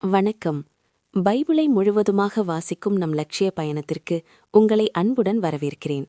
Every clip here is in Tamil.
வணக்கம். பைபிளை முழுவதுமாக வாசிக்கும் நம் லட்சிய பயணத்திற்கு உங்களை அன்புடன் வரவேற்கிறேன்.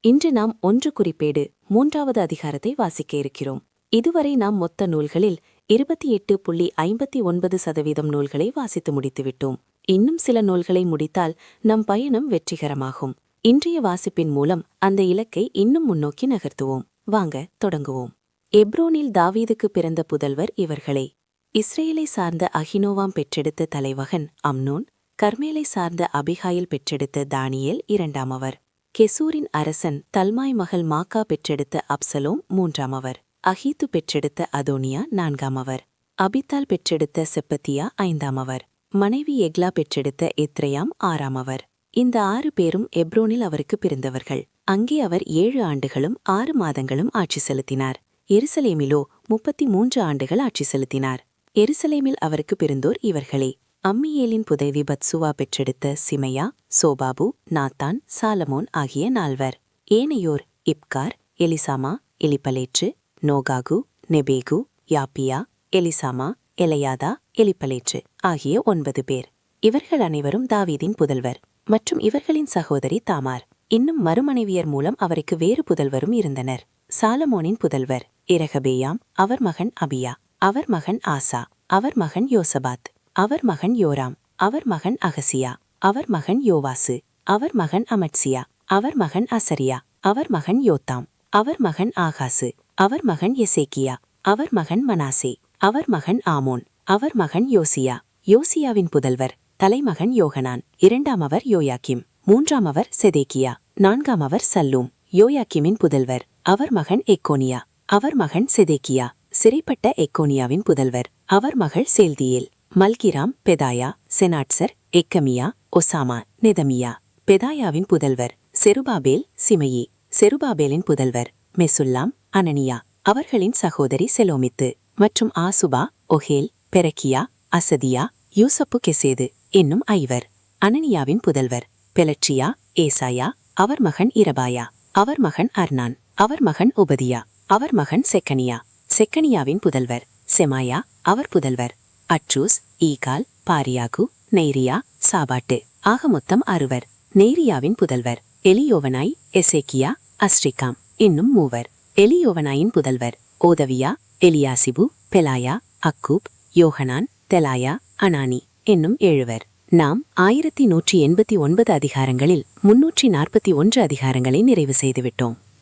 இன்று நாம் ஒன்று குறிப்பேடு மூன்றாவது அதிகாரத்தை வாசிக்க இருக்கிறோம். இதுவரை நாம் மொத்த நூல்களில் இருபத்தி எட்டு புள்ளி ஐம்பத்தி ஒன்பது சதவீதம் நூல்களை வாசித்து முடித்துவிட்டோம். இன்னும் சில நூல்களை முடித்தால் நம் பயணம் வெற்றிகரமாகும். இன்றைய வாசிப்பின் மூலம் அந்த இலக்கை இன்னும் முன்னோக்கி நகர்த்துவோம். வாங்க தொடங்குவோம். எப்ரோனில் தாவீதுக்கு பிறந்த புதல்வர் இவர்களே. இஸ்ரேலை சார்ந்த அகினோவாம் பெற்றெடுத்த தலைவகன் அம்னோன் கர்மேலை சார்ந்த அபிகாயில் பெற்றெடுத்த தானியேல் இரண்டாமவர் கெசூரின் அரசன் தல்மாய் மகள் மாக்கா பெற்றெடுத்த அப்சலோம் மூன்றாம் அவர். அஹீத்து பெற்றெடுத்த அதோனியா நான்காமவர் அபித்தால் பெற்றெடுத்த செப்பத்தியா ஐந்தாமவர் மனைவி எக்லா பெற்றெடுத்த எத்ரயாம் ஆறாமவர் இந்த ஆறு பேரும் எப்ரோனில் அவருக்கு பிறந்தவர்கள். அங்கே அவர் ஏழு ஆண்டுகளும் ஆறு மாதங்களும் ஆட்சி செலுத்தினார். எருசலேமிலோ முப்பத்தி மூன்று ஆண்டுகள் ஆட்சி செலுத்தினார். எருசலேமில் அவருக்கு பிறந்தோர் இவர்களே. அம்மியேலின் புதைவி பத்சுவா பெற்றெடுத்த சிமையா சோபாபு நாத்தான் சாலமோன் ஆகிய நால்வர். ஏனையோர் இப்கார் எலிசாமா எலிப்பலேற்று நோகாகு நெபேகு யாப்பியா எலிசாமா எலையாதா எலிப்பலேற்று ஆகிய ஒன்பது பேர். இவர்கள் அனைவரும் தாவீதின் புதல்வர். மற்றும் இவர்களின் சகோதரி தாமார். இன்னும் மறுமனைவியர் மூலம் அவருக்கு வேறு புதல்வரும் இருந்தனர். சாலமோனின் புதல்வர் இரகபேயாம் அவர் மகன் அபியா. அவர் மகன் ஆசா அவர் மகன் யோசபாத் அவர் மகன் யோராம் அவர் மகன் அகசியா அவர் மகன் யோவாசு அவர் மகன் அமட்சியா அவர் மகன் அசரியா அவர் மகன் யோத்தாம் அவர் மகன் ஆகாசு அவர் மகன் எசேக்கியா அவர் மகன் மனாசே அவர் மகன் ஆமோன் அவர் மகன் யோசியா யோசியாவின் புதல்வர் தலைமகன் யோகனான் இரண்டாம் அவர் யோயாக்கிம் மூன்றாம் அவர் செதேக்கியா நான்காம் அவர் சல்லூம் யோயாக்கிமின் புதல்வர் அவர் மகன் எக்கோனியா அவர் மகன் செதேக்கியா சிறைப்பட்ட எக்கோனியாவின் புதல்வர். அவர் மகள் சேல்தியேல். மல்கிராம் பெதாயா செனாட்சர் எக்கமியா ஒசாமா நெதமியா. பெதாயாவின் புதல்வர் செருபாபேல் சிமையி. செருபாபேலின் புதல்வர் மெசுல்லாம் அனனியா. அவர்களின் சகோதரி செலோமித்து. மற்றும் ஆசுபா ஒஹேல் பெரக்கியா அசதியா யூசப்பு கெசேது என்னும் ஐவர். அனனியாவின் புதல்வர் பெலட்சியா ஏசாயா. அவர் மகன் இரபாயா. அவர் மகன் அர்னான். அவர் மகன் உபதியா. அவர் மகன் செக்கனியா. செக்கனியாவின் புதல்வர் செமாயா அவர் புதல்வர். அட்ரூஸ் ஈகால் பாரியாகு நெய்ரியா சாபாட்டு ஆக மொத்தம் அறுவர். நெய்ரியாவின் புதல்வர் எலியோவனாய் எசேக்கியா அஸ்ரிகாம் இன்னும் மூவர். எலியோவனாயின் புதல்வர் ஓதவியா எலியாசிபு பெலாயா அக்கூப் யோகனான் தெலாயா அனானி என்னும் ஏழுவர். நாம் ஆயிரத்தி நூற்றி எண்பத்தி ஒன்பது அதிகாரங்களில் முன்னூற்றி நாற்பத்தி ஒன்று அதிகாரங்களை நிறைவு செய்துவிட்டோம்.